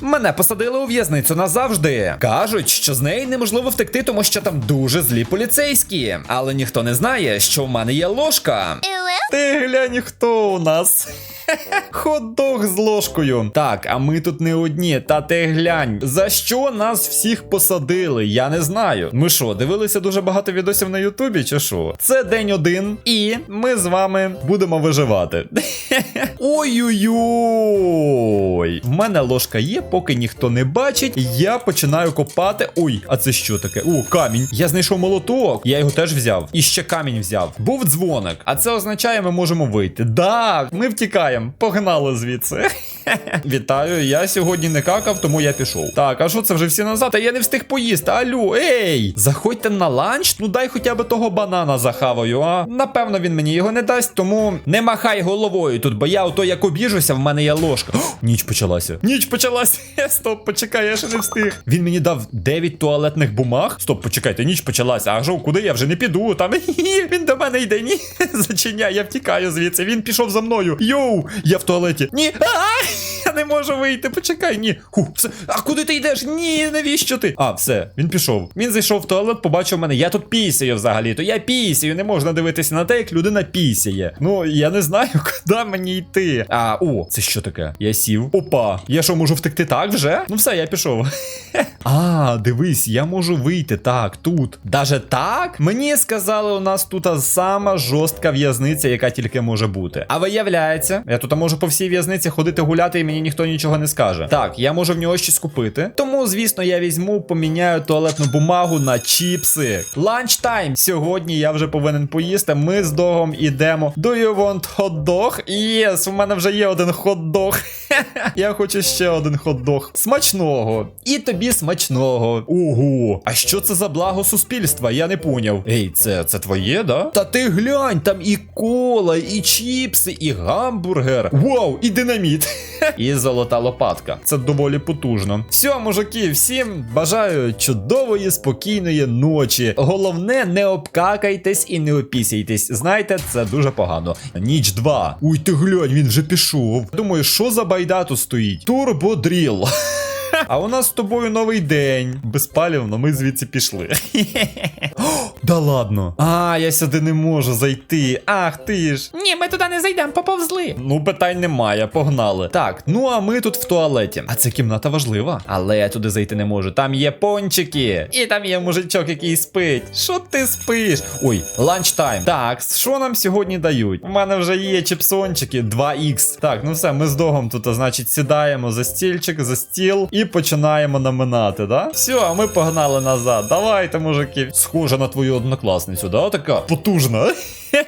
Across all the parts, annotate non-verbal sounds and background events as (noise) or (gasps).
Мене посадили у в'язницю назавжди. Кажуть, що з неї неможливо втекти, тому що там дуже злі поліцейські. Але ніхто не знає, що в мене є ложка. Ти глянь, хто у нас. (laughs) Хот-дог з ложкою. Так, а ми тут не одні. Та ти глянь. За що нас всіх посадили? Я не знаю. Ми що, дивилися дуже багато відосів на Ютубі, чи що? Це день один, і ми з вами будемо виживати. (laughs) Ой-ой-ой. В мене ложка є, поки ніхто не бачить. Я починаю копати. Ой, а це що таке? О, камінь. Я знайшов молоток. Я його теж взяв. І ще камінь взяв. Був дзвоник. А це означає, ми можемо вийти. Да, ми втікаємо. Погнали звідси. (laughs) Вітаю, я сьогодні не какав, тому я пішов. Так, а що це вже всі назад? А я не встиг поїсти. Алю, ей! Заходьте на ланч, ну дай хоча б того банана захаваю, а? Напевно, він мені його не дасть, тому не махай головою тут, бо я ото як обіжуся, в мене є ложка. Ніч почалася. Ніч почалася. (laughs) Стоп, почекай, я ще не встиг. Він мені дав 9 туалетних бумаг. Стоп, почекайте, ніч почалася. А жов, куди я вже не піду? Там (laughs) він до мене йде. Ні, (laughs) зачиняй, я втікаю звідси. Він пішов за мною. Йоу, я в туалеті. Ні. А! Я не можу вийти, почекай, ні. Ху, все. А куди ти йдеш? Ні, навіщо ти? А, все, він пішов. Він зайшов в туалет, побачив мене. Я тут пісяю взагалі. То я пісяю, не можна дивитися на те, як людина пісяє. Ну, я не знаю, (laughs) куди мені йти. А, о, це що таке? Я сів. Опа. Я що, можу втекти так вже? Ну все, я пішов. (laughs) А, дивись, я можу вийти так, тут. Даже так? Мені сказали, у нас тут сама жорстка в'язниця, яка тільки може бути. А виявляється, я тут можу по всій в'язниці ходити гуляти, і мені ніхто нічого не скаже. Так, я можу в нього щось купити. Тому, звісно, я візьму, поміняю туалетну бумагу на чіпси. Ланчтайм. Сьогодні я вже повинен поїсти. Ми з догом ідемо. Do you want hot dog? Єс, у мене вже є один хот-дог. (laughs) Я хочу ще один хот-дог. Смачного. І тобі смачного. Ого. А що це за благо суспільства? Я не поняв. Ей, це, це твоє, да? Та ти глянь, там і кола, і чіпси, і гамбургер. Вау, і динаміт. (laughs) І золота лопатка. Це доволі потужно. Все, мужики, всім бажаю чудової, спокійної ночі. Головне, не обкакайтесь і не опісяйтесь. Знаєте, це дуже погано. Ніч 2. Уй, ти глянь, він вже пішов. Думаю, що за байда тут стоїть? Турбодріл. (laughs) А у нас з тобою новий день. Безпалівно, ми звідси пішли. (gasps) Да ладно. А, я сюди не можу зайти. Ах ти ж. Ні, ми туди не зайдемо, поповзли. Ну, питань немає, погнали. Так, ну а ми тут в туалеті. А ця кімната важлива. Але я туди зайти не можу. Там є пончики. І там є мужичок, який спить. Що ти спиш? Ой, ланчтайм. Так, що нам сьогодні дають? У мене вже є чіпсончики 2х. Так, ну все, ми з догом тут, значить, сідаємо за стільчик, за стіл і починаємо наминати, да? Все, а ми погнали назад. Давайте, мужики. Схожа на твою однокласницю, да? Така потужна.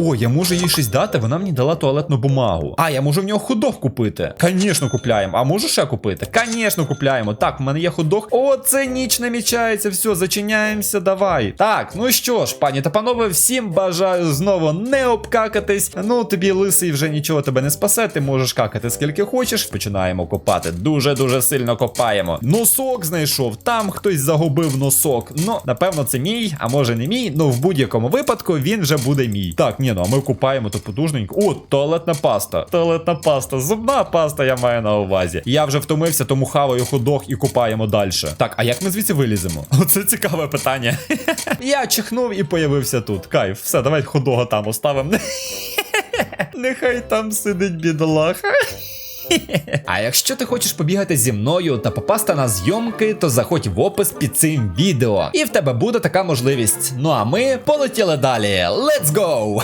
О, я можу їй щось дати, вона мені дала туалетну бумагу. А, я можу в нього ходох купити. Звісно, купляємо. А можу ще купити? Звісно, купляємо. Так, в мене є ходох. О, це ніч намічається. Все, зачиняємося, давай. Так, ну що ж, пані та панове, всім бажаю знову не обкакатись. Ну, тобі лисий вже нічого тебе не спасе. Ти можеш какати скільки хочеш. Починаємо копати. Дуже-дуже сильно копаємо. Носок знайшов. Там хтось загубив носок. Ну, напевно, це мій, а може не мій. Ну, в будь-якому випадку він вже буде мій. Так, ні, ну а ми купаємо то потужненько. О, туалетна паста. Туалетна паста. Зубна паста я маю на увазі. Я вже втомився, тому хаваю ходох і купаємо далі. Так, а як ми звідси виліземо? (laughs) Оце цікаве питання. (laughs) Я чихнув і появився тут. Кайф, все, давай ходога там оставимо. (laughs) Нехай там сидить бідолаха. А якщо ти хочеш побігати зі мною та попасти на зйомки, то заходь в опис під цим відео. І в тебе буде така можливість. Ну а ми полетіли далі. Let's go!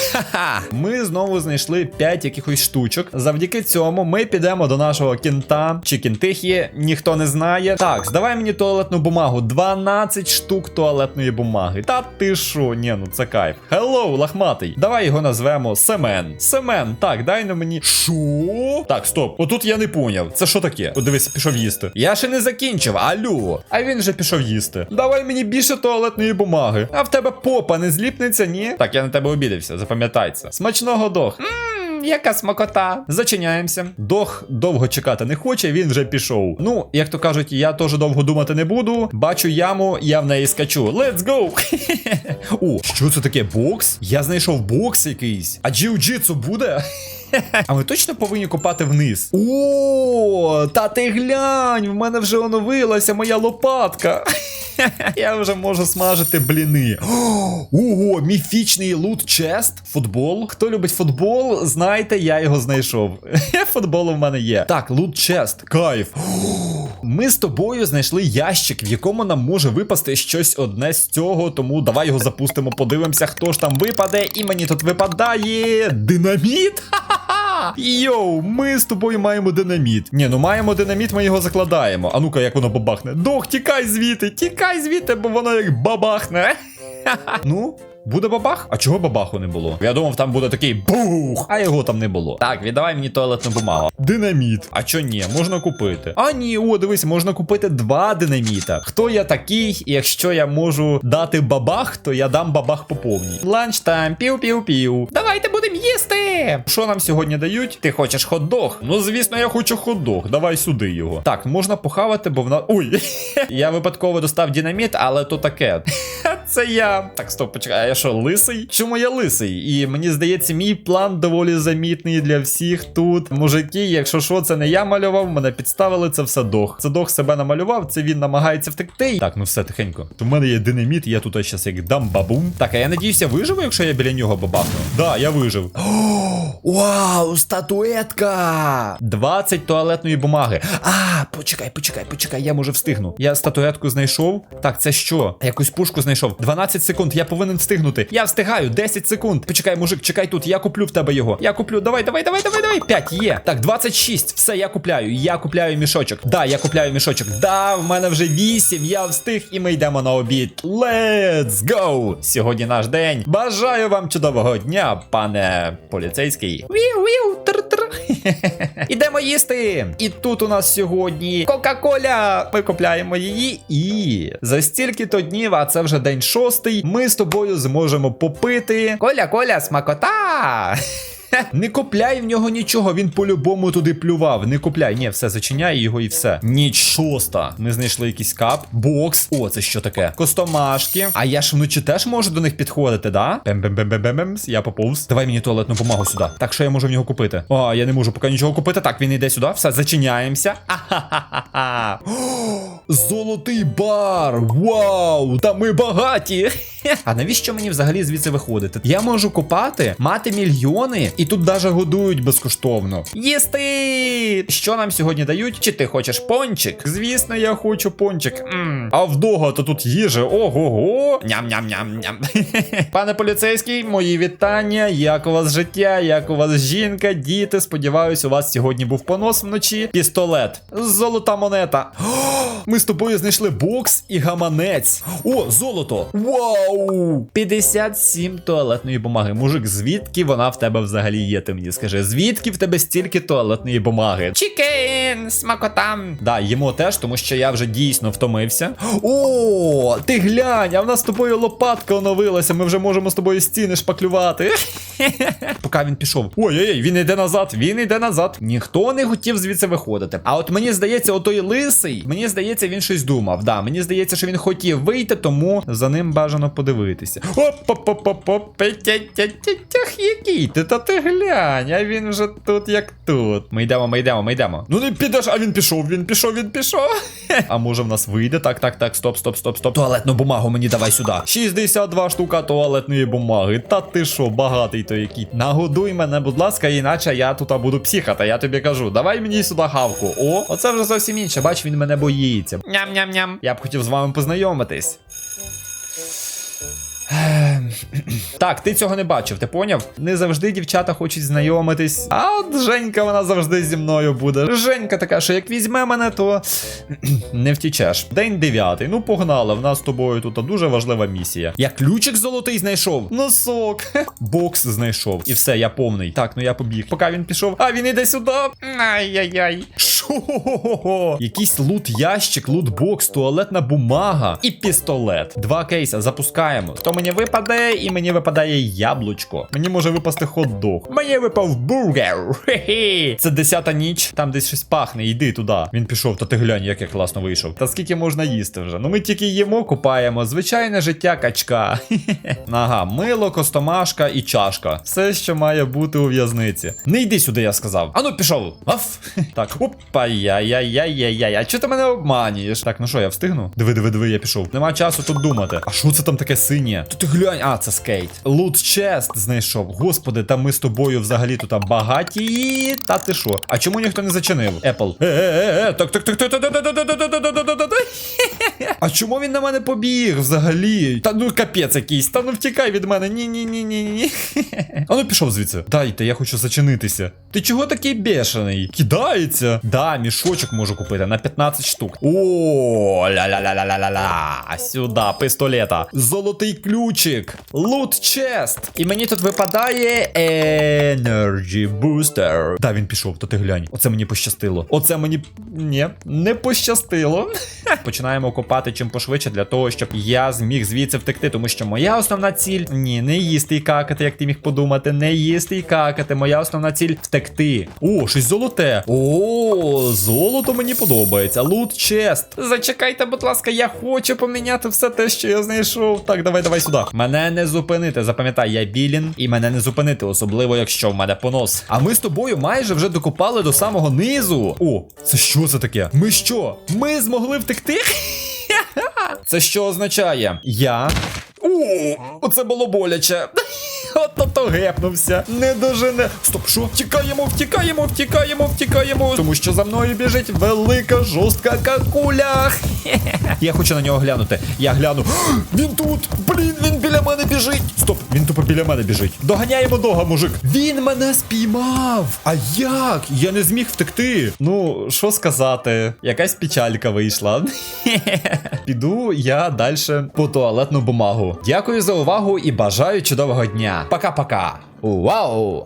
Ми знову знайшли 5 якихось штучок. Завдяки цьому ми підемо до нашого кінта чи кінтихі, ніхто не знає. Так, здавай мені туалетну бумагу. 12 штук туалетної бумаги. Та ти що? Ні, ну це кайф. Hello, лахматий. Давай його назвемо Семен. Семен, так, дай на мені. Що? Так, стоп. Отут я не поняв. Це що таке? О, дивись, пішов їсти. Я ще не закінчив, алю. А він вже пішов їсти. Давай мені більше туалетної бумаги. А в тебе попа не зліпнеться, ні? Так, я на тебе обідався, запам'ятай це. Смачного дох. Яка смакота. Зачиняємося. Дох довго чекати не хоче, він вже пішов. Ну, як то кажуть, я теж довго думати не буду. Бачу яму, я в неї скачу. Let's go! (laughs) О, що це таке? Бокс? Я знайшов бокс якийсь. А джиу-джитсу буде? (laughs) А ми точно повинні копати вниз. О, та ти глянь, в мене вже оновилася моя лопатка. (laughs) Я вже можу смажити бліни. (gasps) Ого, міфічний лут чест. Футбол. Хто любить футбол, знайте, я його знайшов. (laughs) Футбол у мене є. Так, лут чест. Кайф. (gasps) Ми з тобою знайшли ящик, в якому нам може випасти щось одне з цього. Тому давай його запустимо, подивимося, хто ж там випаде. І мені тут випадає динаміт. Ха-ха-ха! Йоу, ми з тобою маємо динаміт. Ні, ну маємо динаміт, ми його закладаємо. А ну-ка, як воно бабахне. Дох, тікай звідти, тікай звідти, бо воно як бабахне. Ну, буде бабах? А чого бабаху не було? Я думав, там буде такий бух, а його там не було. Так, віддавай мені туалетну бумагу. Динаміт. А чо ні, можна купити. А ні, о, дивись, можна купити два динаміта. Хто я такий, і якщо я можу дати бабах, то я дам бабах по повній. Ланчтайм, пів-пів-пів. Давайте будемо їсти. Що нам сьогодні дають? Ти хочеш хот-дог? Ну, звісно, я хочу хот-дог. Давай сюди його. Так, можна похавати, бо вона. Ой! (laughs) я випадково достав динаміт, але то таке. (laughs) Це я. Так, стоп, почекай, а я що, лисий? Чому я лисий? І мені здається, мій план доволі замітний для всіх тут. Мужики, якщо що, це не я малював, мене підставили, це все дох. Це дох себе намалював, це він намагається втекти. Так, ну все тихенько. У мене є динаміт, я тут щас як дам бабум. Так, а я надіюся, виживу, якщо я біля нього бабахну. Да, я вижив. (gasps) Вау, статуетка! 20 туалетної бумаги. А, почекай, почекай, почекай, я може встигну. Я статуетку знайшов. Так, це що? Якусь пушку знайшов. 12 секунд, я повинен встигнути. Я встигаю, 10 секунд. Почекай, мужик, чекай тут, я куплю в тебе його. Я куплю. Давай, давай, давай, давай, давай. 5 є. Так, 26. Все, я купляю. Я купляю мішочок. Да, я купляю мішочок. Да, в мене вже 8. Я встиг, і ми йдемо на обід. Let's go! Сьогодні наш день. Бажаю вам чудового дня, пане поліцейський. Віу-віу. Ідемо їсти! І тут у нас сьогодні Кока-Коля! Ми купляємо її і за стільки-то днів, а це вже день шостий, ми з тобою зможемо попити. Коля, Коля, смакота. (laughs) Не купляй в нього нічого, він по-любому туди плював. Не купляй, ні, все, зачиняй його і все. Ніч шоста. Ми знайшли якийсь кап, бокс. О, це що таке? Костомашки. А я ж вночі теж можу до них підходити, да? Бем-бем-бем-бем-бем. Я поповз. Давай мені туалетну бумагу сюди. Так, що я можу в нього купити? А, я не можу поки нічого купити. Так, він йде сюди. Все, зачиняємося. (laughs) Золотий бар! Вау! Та ми багаті! А навіщо мені взагалі звідси виходити? Я можу купати, мати мільйони, і тут даже годують безкоштовно. Їсти! Що нам сьогодні дають? Чи ти хочеш пончик? Звісно, я хочу пончик. м А вдого то тут їжа. Ого-го. Ням-ням-ням-ням. (laughs) Пане поліцейський, мої вітання. Як у вас життя? Як у вас жінка, діти? Сподіваюсь, у вас сьогодні був понос вночі. Пістолет. Золота монета. (gasps) Ми з тобою знайшли бокс і гаманець. О, золото! Вау! 57 туалетної бумаги. Мужик, звідки вона в тебе взагалі є? Ти мені скажи, звідки в тебе стільки туалетної бумаги? Чікен, смакотам. Да, їмо теж, тому що я вже дійсно втомився. О, ти глянь, а в нас з тобою лопатка оновилася. Ми вже можемо з тобою стіни шпаклювати. (laughs) Поки він пішов. Ой-ой, він йде назад, він йде назад. Ніхто не хотів звідси виходити. А от мені здається, отой лисий, мені здається, він щось думав. Да, мені здається, що він хотів вийти, тому за ним бажано подивитися. Оп-оп-оп-оп, тях який ти, та ти глянь, а він вже тут як тут. Ми йдемо, ми йдемо, ми йдемо. Ну не підеш, а він пішов, він пішов, він пішов. (laughs) А може в нас вийде? Так, так, так, стоп, стоп, стоп, стоп. Туалетну бумагу мені давай сюди. 62 штука туалетної бумаги. Та ти що, багатий то який. Нагодуй мене, будь ласка, іначе я тут буду психати, я тобі кажу. Давай мені сюди хавку. О, оце вже зовсім інше. Бач, він мене боїться. Ням-ням-ням. Я б хотів з вами познайомитись. Так, ти цього не бачив, ти поняв? Не завжди дівчата хочуть знайомитись. А от Женька, вона завжди зі мною буде. Женька така, що як візьме мене, то (clears throat) не втічеш. День дев'ятий. Ну погнали. В нас з тобою тут дуже важлива місія. Я ключик золотий знайшов. Носок. Бокс знайшов. І все, я повний. Так, ну я побіг. Поки він пішов. А він іде сюди. Ай-яй-яй. Шо? Якийсь лут ящик, лут бокс, туалетна бумага і пістолет. Два кейса запускаємо. Хто мені випаде? і мені випадає яблучко. Мені може випасти хот-дог. Мені випав бургер. Хе-хе. Це десята ніч, там десь щось пахне, йди туди. Він пішов, та ти глянь, як я класно вийшов. Та скільки можна їсти вже? Ну ми тільки їмо, купаємо. Звичайне життя качка. Ага, мило, костомашка і чашка. Все, що має бути у в'язниці. Не йди сюди, я сказав. Ану, пішов. Аф. Так, опа, яй-яй-яй-яй-яй. А чого ти мене обманюєш? Так, ну що, я встигну? Диви, диви, диви, я пішов. Нема часу тут думати. А що це там таке синє? Тут ти глянь, а, це скейт. Лут чест знайшов. Господи, та ми з тобою взагалі тут багаті. Та ти що? А чому ніхто не зачинив? Apple. Е-е-е, так, так, так, так, так, так, так, так, так, так, так, так. А чому він на мене побіг взагалі? Та ну капець якийсь, та ну втікай від мене. Ні, ні, ні, ні, ні. А ну пішов звідси. Дайте, я хочу зачинитися. Ти чого такий бешений? Кидається. Да, мішочок можу купити на 15 штук. О, ля-ля-ля-ля-ля-ля. Сюди, пістолета. Золотий ключик. Лут чест. І мені тут випадає Energy Booster. Да, він пішов, то ти глянь. Оце мені пощастило. Оце мені. Ні, не пощастило. (laughs) Починаємо копати чим пошвидше для того, щоб я зміг звідси втекти, тому що моя основна ціль ні, не їсти і какати, як ти міг подумати, не їсти і какати. Моя основна ціль втекти. О, щось золоте. О, золото мені подобається. Лут чест. Зачекайте, будь ласка, я хочу поміняти все те, що я знайшов. Так, давай, давай сюди. Мене не зупинити. Запам'ятай, я білін, і мене не зупинити, особливо якщо в мене понос. А ми з тобою майже вже докопали до самого низу. О, це що це таке? Ми що? Ми змогли втекти? (laughs) Це що означає? Я. О, оце було боляче. Ото то гепнувся. Не дожене. Стоп, що? Втікаємо, втікаємо, втікаємо, втікаємо. Тому що за мною біжить велика жорстка какуля. Я хочу на нього глянути. Я гляну. Він тут! Блін, він біля мене біжить. Стоп, він тупо біля мене біжить. Доганяємо дога, мужик. Він мене спіймав. А як? Я не зміг втекти. Ну, що сказати? Якась печалька вийшла. (laughs) Піду я далі по туалетну бумагу. Дякую за увагу і бажаю чудового дня. Пока-пока. Вау!